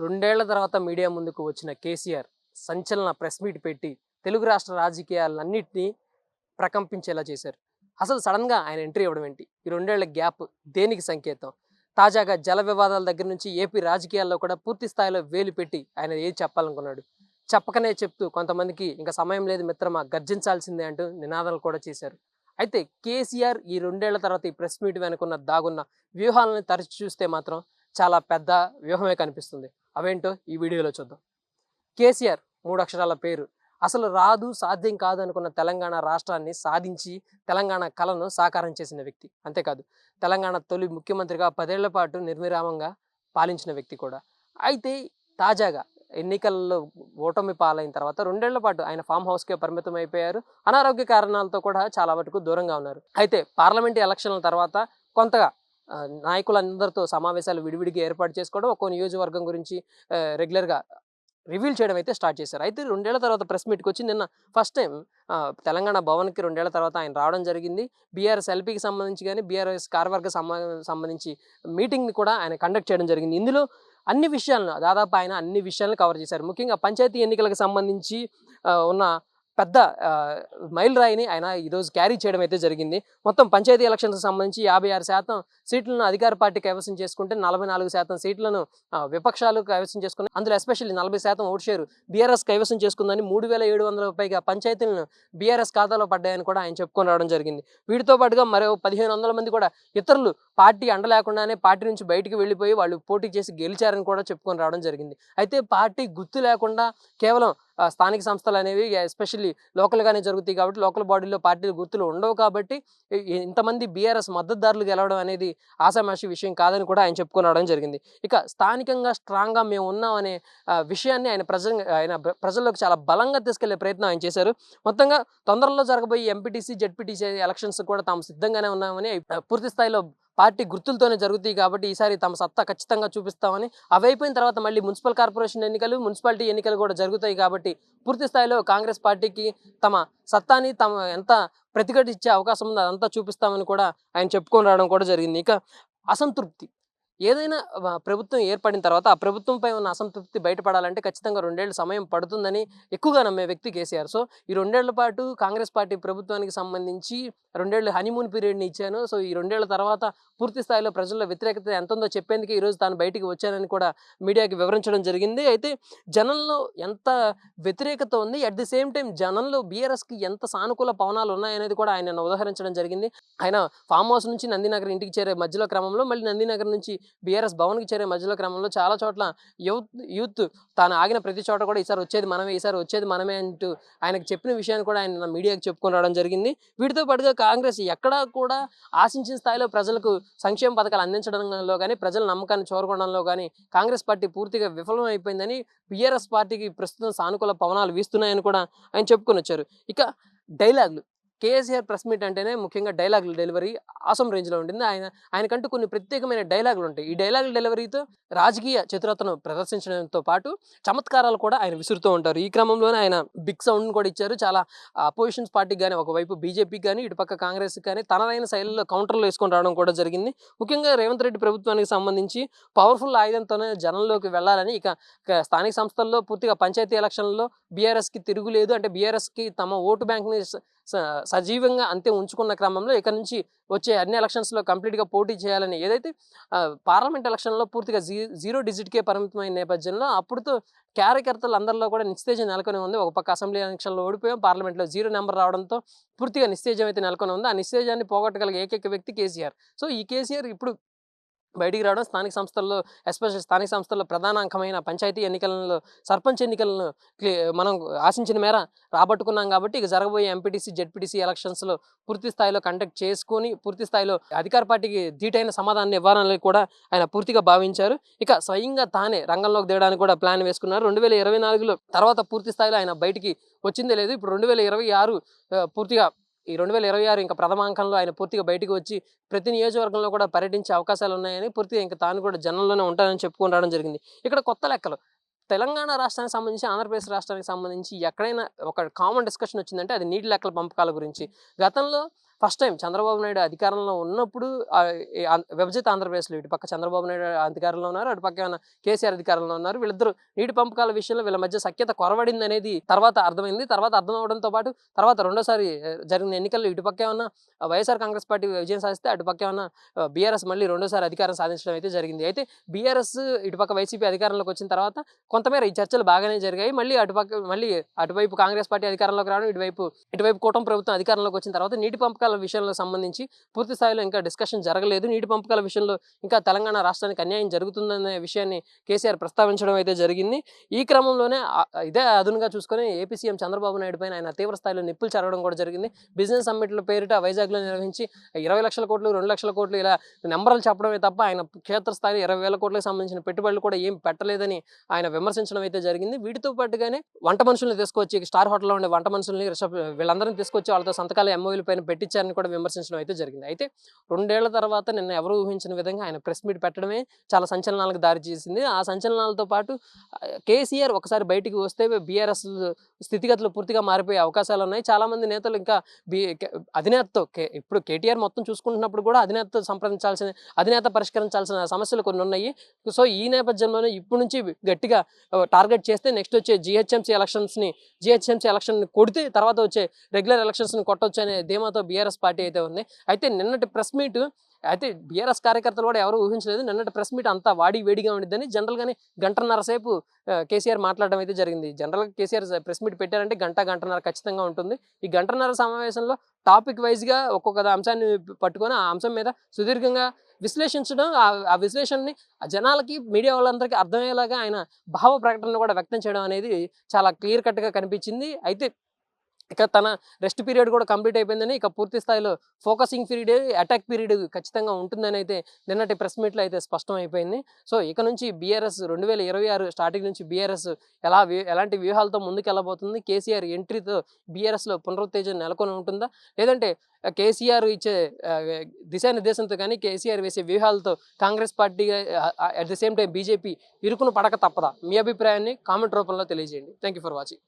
రెండేళ్ళ తర్వాత మీడియా ముందుకు వచ్చిన కేసీఆర్ సంచలన ప్రెస్ మీట్ పెట్టి తెలుగు రాష్ట్ర రాజకీయాలన్నింటినీ ప్రకంపించేలా చేశారు. అసలు సడన్గా ఆయన ఎంట్రీ ఇవ్వడం ఏంటి? ఈ రెండేళ్ళ గ్యాప్ దేనికి సంకేతం? తాజాగా జల వివాదాల దగ్గర నుంచి ఏపీ రాజకీయాల్లో కూడా పూర్తి స్థాయిలో వేలు పెట్టి ఆయన ఏది చెప్పాలనుకున్నాడు? చెప్పకనే చెప్తూ కొంతమందికి ఇంకా సమయం లేదు మిత్రమా గర్జించాల్సిందే అంటూ నినాదాలు కూడా చేశారు. అయితే కేసీఆర్ ఈ రెండేళ్ళ తర్వాత ఈ ప్రెస్ మీట్ వెనుకున్న దాగున్న వ్యూహాలను తరచి చూస్తే మాత్రం చాలా పెద్ద వ్యూహమే కనిపిస్తుంది. అవేంటో ఈ వీడియోలో చూద్దాం. కేసీఆర్ మూడు అక్షరాల పేరు. అసలు రాదు సాధ్యం కాదు అనుకున్న తెలంగాణ రాష్ట్రాన్ని సాధించి తెలంగాణ కళను సాకారం చేసిన వ్యక్తి. అంతేకాదు తెలంగాణ తొలి ముఖ్యమంత్రిగా పదేళ్ళ పాటు నిర్విరామంగా పాలించిన వ్యక్తి కూడా. అయితే తాజాగా ఎన్నికల్లో ఓటమి పాలైన తర్వాత రెండేళ్ళ పాటు ఆయన ఫామ్ హౌస్కే పరిమితం అయిపోయారు. అనారోగ్య కారణాలతో కూడా చాలా మటుకు దూరంగా ఉన్నారు. అయితే పార్లమెంట్ ఎలక్షన్ల తర్వాత కొంతగా నాయకులందరితో సమావేశాలు విడివిడిగా ఏర్పాటు చేసుకోవడం ఒక్కో నియోజకవర్గం గురించి రెగ్యులర్గా రివీల్ చేయడం అయితే స్టార్ట్ చేశారు. అయితే రెండేళ్ళ తర్వాత ప్రెస్ మీట్కి వచ్చి నిన్న ఫస్ట్ టైం తెలంగాణ భవన్కి రెండేళ్ళ తర్వాత ఆయన రావడం జరిగింది. బీఆర్ఎస్ ఎల్పీకి సంబంధించి కానీ బీఆర్ఎస్ కార్వర్గ సంబంధించి మీటింగ్ని కూడా ఆయన కండక్ట్ చేయడం జరిగింది. ఇందులో అన్ని విషయాలను దాదాపు ఆయన అన్ని విషయాలను కవర్ చేశారు. ముఖ్యంగా పంచాయతీ ఎన్నికలకు సంబంధించి ఉన్న పెద్ద మైల్ రాయిని ఆయన ఈరోజు క్యారీ చేయడం అయితే జరిగింది. మొత్తం పంచాయతీ ఎలక్షన్స్కి సంబంధించి యాభై ఆరు శాతం సీట్లను అధికార పార్టీ కైవసం చేసుకుంటే నలభై నాలుగు శాతం సీట్లను విపక్షాలు కైవసం చేసుకుని అందులో ఎస్పెషల్లీ నలభై శాతం ఓటు షేరు బీఆర్ఎస్ కైవసం చేసుకుందని మూడు వేల ఏడు వందల పైగా పంచాయతీలను బీఆర్ఎస్ ఖాతాలో పడ్డాయని కూడా ఆయన చెప్పుకొని రావడం జరిగింది. వీటితో పాటుగా మరో పదిహేను వందల మంది కూడా ఇతరులు పార్టీ అండ లేకుండానే పార్టీ నుంచి బయటికి వెళ్ళిపోయి వాళ్ళు పోటీ చేసి గెలిచారని కూడా చెప్పుకొని రావడం జరిగింది. అయితే పార్టీ గుర్తు లేకుండా కేవలం స్థానిక సంస్థలు అనేవి ఎస్పెషల్లీ లోకల్గానే జరుగుతాయి కాబట్టి లోకల్ బాడీలో పార్టీలు గుర్తులు ఉండవు కాబట్టి ఇంతమంది బీఆర్ఎస్ మద్దతుదారులు గెలవడం అనేది ఆశామాషి విషయం కాదని కూడా ఆయన చెప్పుకోవడం జరిగింది. ఇక స్థానికంగా స్ట్రాంగ్గా మేము ఉన్నామనే అనే విషయాన్ని ఆయన ప్రజ ఆయన ప్రజల్లోకి చాలా బలంగా తీసుకెళ్ళే ప్రయత్నం ఆయన చేశారు. మొత్తంగా తొందరలో జరగబోయే ఎంపీటీసీ జెడ్పీటీసీ ఎలక్షన్స్ కూడా తాము సిద్ధంగానే ఉన్నామని పూర్తి స్థాయిలో పార్టీ గుర్తులతోనే జరుగుతాయి కాబట్టి ఈసారి తమ సత్తా ఖచ్చితంగా చూపిస్తామని. అవి అయిపోయిన తర్వాత మళ్ళీ మున్సిపల్ కార్పొరేషన్ ఎన్నికలు మున్సిపాలిటీ ఎన్నికలు కూడా జరుగుతాయి కాబట్టి పూర్తి స్థాయిలో కాంగ్రెస్ పార్టీకి తమ సత్తాని తమ ఎంత ప్రతిఘటించే అవకాశం ఉందో అదంతా చూపిస్తామని కూడా ఆయన చెప్పుకొని రావడం కూడా జరిగింది. ఇక అసంతృప్తి. ఏదైనా ప్రభుత్వం ఏర్పడిన తర్వాత ఆ ప్రభుత్వంపై ఉన్న అసంతృప్తి బయటపడాలంటే ఖచ్చితంగా రెండేళ్ళు సమయం పడుతుందని ఎక్కువగా నమ్మే వ్యక్తి కేసీఆర్. సో ఈ రెండేళ్ళ పాటు కాంగ్రెస్ పార్టీ ప్రభుత్వానికి సంబంధించి రెండేళ్ళు హనీమూన్ పీరియడ్ని ఇచ్చాను. సో ఈ రెండేళ్ళ తర్వాత పూర్తి స్థాయిలో ప్రజల్లో వ్యతిరేకత ఎంత ఉందో చెప్పేందుకు ఈరోజు తాను బయటికి వచ్చానని కూడా మీడియాకి వివరించడం జరిగింది. అయితే జనంలో ఎంత వ్యతిరేకత ఉంది అట్ ది సేమ్ టైం జనంలో బీఆర్ఎస్కి ఎంత సానుకూల పవనాలు ఉన్నాయనేది కూడా ఆయన ఉదాహరించడం జరిగింది. ఆయన ఫామ్ హౌస్ నుంచి నందినగర్ ఇంటికి చేరే మధ్యలో క్రమంలో మళ్ళీ నందినగర్ నుంచి బీఆర్ఎస్ భవన్కి చేరే మధ్యలో క్రమంలో చాలా చోట్ల యూత్ యూత్ తాను ఆగిన ప్రతి చోట కూడా ఈసారి వచ్చేది మనమే ఈసారి వచ్చేది మనమే అంటూ ఆయనకు చెప్పిన విషయాన్ని కూడా ఆయన మీడియాకి చెప్పుకొని రావడం జరిగింది. వీటితో పాటుగా కాంగ్రెస్ ఎక్కడా కూడా ఆశించిన స్థాయిలో ప్రజలకు సంక్షేమ పథకాలు అందించడంలో కానీ ప్రజల నమ్మకాన్ని చూరగొనడంలో కానీ కాంగ్రెస్ పార్టీ పూర్తిగా విఫలం అయిపోయిందని బీఆర్ఎస్ పార్టీకి ప్రస్తుతం సానుకూల పవనాలు వీస్తున్నాయని కూడా ఆయన చెప్పుకొని వచ్చారు. ఇక డైలాగులు. కేసీఆర్ ప్రెస్ మీట్ అంటేనే ముఖ్యంగా డైలాగుల డెలివరీ ఆసం రేంజ్లో ఉంటుంది ఆయన ఆయనకంటూ కొన్ని ప్రత్యేకమైన డైలాగులు ఉంటాయి ఈ డైలాగుల డెలివరీతో రాజకీయ చతురతను ప్రదర్శించడంతో పాటు చమత్కారాలు కూడా ఆయన విసురుతూ ఉంటారు. ఈ క్రమంలోనే ఆయన బిగ్ సౌండ్ కూడా ఇచ్చారు. చాలా అపోజిషన్స్ పార్టీకి కానీ ఒకవైపు బీజేపీకి కానీ ఇటుపక్క కాంగ్రెస్కి కానీ తనదైన శైలిలో కౌంటర్లు వేసుకొని రావడం కూడా జరిగింది. ముఖ్యంగా రేవంత్ రెడ్డి ప్రభుత్వానికి సంబంధించి పవర్ఫుల్ ఆయుధంతోనే జనంలోకి వెళ్ళాలని ఇక స్థానిక సంస్థల్లో పూర్తిగా పంచాయతీ ఎలక్షన్లో బీఆర్ఎస్కి తిరుగులేదు. అంటే బీఆర్ఎస్కి తమ ఓటు బ్యాంక్ని సజీవంగా అంతే ఉంచుకున్న క్రమంలో ఇక్కడ నుంచి వచ్చే అన్ని ఎలక్షన్స్లో కంప్లీట్గా పోటీ చేయాలని ఏదైతే పార్లమెంట్ ఎలక్షన్లో పూర్తిగా జీ జీరో డిజిట్కే పరిమితమైన నేపథ్యంలో అప్పుడుతో కార్యకర్తలు అందరిలో కూడా నిస్తేజం నెలకొని ఉంది. ఒక పక్క అసెంబ్లీ ఎలక్షన్లో ఓడిపోయాం. పార్లమెంట్లో జీరో నెంబర్ రావడంతో పూర్తిగా నిస్తేజం అయితే నెలకొని ఉంది. ఆ నిస్తేజాన్ని పోగొట్టగలిగే ఏకైక వ్యక్తి కేసీఆర్. సో ఈ కేసీఆర్ ఇప్పుడు బయటికి రావడం స్థానిక సంస్థల్లో ఎస్పెషల్ స్థానిక సంస్థల్లో ప్రధాన అంకమైన పంచాయతీ ఎన్నికలలో సర్పంచ్ ఎన్నికలను క్లి- మనం ఆశించిన మేర రాబట్టుకున్నాం కాబట్టి ఇక జరగబోయే ఎంపీటీసీ జెడ్పీటీసీ ఎలక్షన్స్లో పూర్తి స్థాయిలో కండక్ట్ చేసుకొని పూర్తి స్థాయిలో అధికార పార్టీకి ధీటైన సమాధానం ఇవ్వాలని కూడా ఆయన పూర్తిగా భావించారు. ఇక స్వయంగా తానే రంగంలోకి దిగడానికి కూడా ప్లాన్ వేసుకున్నారు. రెండు వేల ఇరవై నాలుగులో తర్వాత పూర్తి స్థాయిలో ఆయన బయటికి వచ్చిందే లేదు. ఇప్పుడు రెండు వేల ఇరవై ఆరు పూర్తిగా ఈ రెండు వేల ఇరవై ఆరు ఇంకా ప్రథమాంకంలో ఆయన పూర్తిగా బయటికి వచ్చి ప్రతి నియోజకవర్గంలో కూడా పర్యటించే అవకాశాలు ఉన్నాయని పూర్తిగా ఇంకా తాను కూడా జనంలోనే ఉంటానని చెప్పుకొని రావడం జరిగింది. ఇక్కడ కొత్త లెక్కలు. తెలంగాణ రాష్ట్రానికి సంబంధించి ఆంధ్రప్రదేశ్ రాష్ట్రానికి సంబంధించి ఎక్కడైనా ఒక కామన్ డిస్కషన్ వచ్చిందంటే అది నీటి లెక్కల పంపకాల గురించి. గతంలో ఫస్ట్ టైం చంద్రబాబు నాయుడు అధికారంలో ఉన్నప్పుడు విభజిత ఆంధ్రప్రదేశ్లో ఇటు పక్క చంద్రబాబు నాయుడు అధికారంలో ఉన్నారు అటు పక్క కేసీఆర్ అధికారంలో ఉన్నారు వీళ్ళిద్దరు నీటి పంపకాల విషయంలో వీళ్ళ మధ్య సఖ్యత కొరవడింది అనేది తర్వాత అర్థమైంది. తర్వాత అర్థం అవడంతో పాటు తర్వాత రెండోసారి జరిగిన ఎన్నికల్లో ఇటు పక్క వైఎస్ఆర్ కాంగ్రెస్ పార్టీ విజయం సాధిస్తే అటు పక్క బీఆర్ఎస్ మళ్ళీ రెండోసారి అధికారం సాధించడం అయితే జరిగింది. అయితే బీఆర్ఎస్ ఇటుపక్క వైసీపీ అధికారంలోకి వచ్చిన తర్వాత కొంతమేర ఈ చర్చలు బాగానే జరిగాయి. మళ్ళీ అటుపక్క మళ్ళీ అటువైపు కాంగ్రెస్ పార్టీ అధికారంలోకి రావడం ఇటువైపు ఇటువైపు కూటమి ప్రభుత్వం అధికారంలోకి వచ్చిన తర్వాత నీటి పంపకాల విషయంలో సంబంధించి పూర్తి స్థాయిలో ఇంకా డిస్కషన్ జరగలేదు. నీటి పంపకాల విషయంలో ఇంకా తెలంగాణ రాష్ట్రానికి అన్యాయం జరుగుతుందనే విషయాన్ని కేసీఆర్ ప్రస్తావించడం అయితే జరిగింది. ఈ క్రమంలోనే ఇదే అదునుగా చూసుకొని ఏపీ సీఎం చంద్రబాబు నాయుడు పైన ఆయన తీవ్ర స్థాయిలో నిప్పులు చెరగడం కూడా జరిగింది. బిజినెస్ సమ్మిట్ల పేరిట వైజాగ్లో నిర్వహించి ఇరవై లక్షల కోట్లు రెండు లక్షల కోట్లు ఇలా నెంబర్లు చెప్పడమే తప్ప ఆయన క్షేత్రస్థాయిలో ఇరవై వేల కోట్లకు సంబంధించిన పెట్టుబడులు కూడా ఏం పెట్టలేదని ఆయన విమర్శించడం అయితే జరిగింది. వీటితో పాటుగానే వంట మనుషుల్ని తీసుకొచ్చి స్టార్ హోటల్లో ఉండే వంట మనుషుల్ని వీళ్ళందరినీ తీసుకొచ్చి వాళ్ళతో సంతకాలు ఎంఓయూల పైన పెట్టించారని కూడా విమర్శించడం అయితే జరిగింది. అయితే రెండేళ్ళ తర్వాత నిన్న ఎవరు ఊహించిన విధంగా ఆయన ప్రెస్ మీట్ పెట్టడమే చాలా సంచలనాలకు దారి చేసింది ఆ సంచలనాలతో పాటు కేసీఆర్ ఒకసారి బయటికి వస్తే బీఆర్ఎస్ స్థితిగతులు పూర్తిగా మారిపోయే అవకాశాలు ఉన్నాయి. చాలా మంది నేతలు ఇంకా బీ అధినేతతో ఇప్పుడు కేటీఆర్ మొత్తం చూసుకుంటున్నప్పుడు కూడా అధినేతతో సంప్రదించాల్సిన అధినేత పరిష్కరించాల్సిన సమస్యలు కొన్ని ఉన్నాయి. సో ఈ నేపథ్యంలోనే ఇప్పటి నుంచి గట్టిగా టార్గెట్ చేస్తే నెక్స్ట్ వచ్చే జిహెచ్ఎంసీ ఎలక్షన్స్ని జిహెచ్ఎంసీ ఎలక్షన్ కొడితే తర్వాత వచ్చే రెగ్యులర్ ఎలక్షన్స్ని కొట్టొచ్చు అనే ధీమాతో బీఆర్ఎస్ పార్టీ అయితే ఉంది. అయితే నిన్నటి ప్రెస్ మీట్ అయితే బీఆర్ఎస్ కార్యకర్తలు కూడా ఎవరు ఊహించలేదు. నిన్నటి ప్రెస్ మీట్ అంతా వాడి వేడిగా ఉండిద్దని జనరల్గానే గంటన్నర సేపు కేసీఆర్ మాట్లాడడం అయితే జరిగింది. జనరల్గా కేసీఆర్ ప్రెస్ మీట్ పెట్టారంటే గంట గంటన్నర ఖచ్చితంగా ఉంటుంది. ఈ గంటన్నర సమావేశంలో టాపిక్ వైజ్గా ఒక్కొక్క అంశాన్ని పట్టుకొని ఆ అంశం మీద సుదీర్ఘంగా విశ్లేషించడం ఆ- విశ్లేషణని ఆ జనాలకి మీడియా వాళ్ళందరికీ అర్థమయ్యేలాగా ఆయన భావ ప్రకటన కూడా వ్యక్తం చేయడం అనేది చాలా క్లియర్ కట్గా కనిపించింది. అయితే ఇక తన రెస్ట్ పీరియడ్ కూడా కంప్లీట్ అయిపోయిందని ఇక పూర్తి స్థాయిలో ఫోకసింగ్ పీరియడ్ అటాక్ పీరియడ్ ఖచ్చితంగా ఉంటుందని అయితే నిన్నటి ప్రెస్ మీట్లో అయితే స్పష్టం అయిపోయింది. సో ఇక నుంచి బీఆర్ఎస్ రెండు వేల ఇరవై ఆరు స్టార్టింగ్ నుంచి బీఆర్ఎస్ ఎలా ఎలాంటి వ్యూహాలతో ముందుకెళ్ళబోతుంది? కేసీఆర్ ఎంట్రీతో బీఆర్ఎస్లో పునరుత్తేజం నెలకొని ఉంటుందా? లేదంటే కేసీఆర్ ఇచ్చే దిశానిర్దేశంతో కానీ కేసీఆర్ వేసే వ్యూహాలతో Congress party at the same time BJP ఇరుకును పడక తప్పదా? మీ అభిప్రాయాన్ని కామెంట్ రూపంలో తెలియజేయండి. Thank you for watching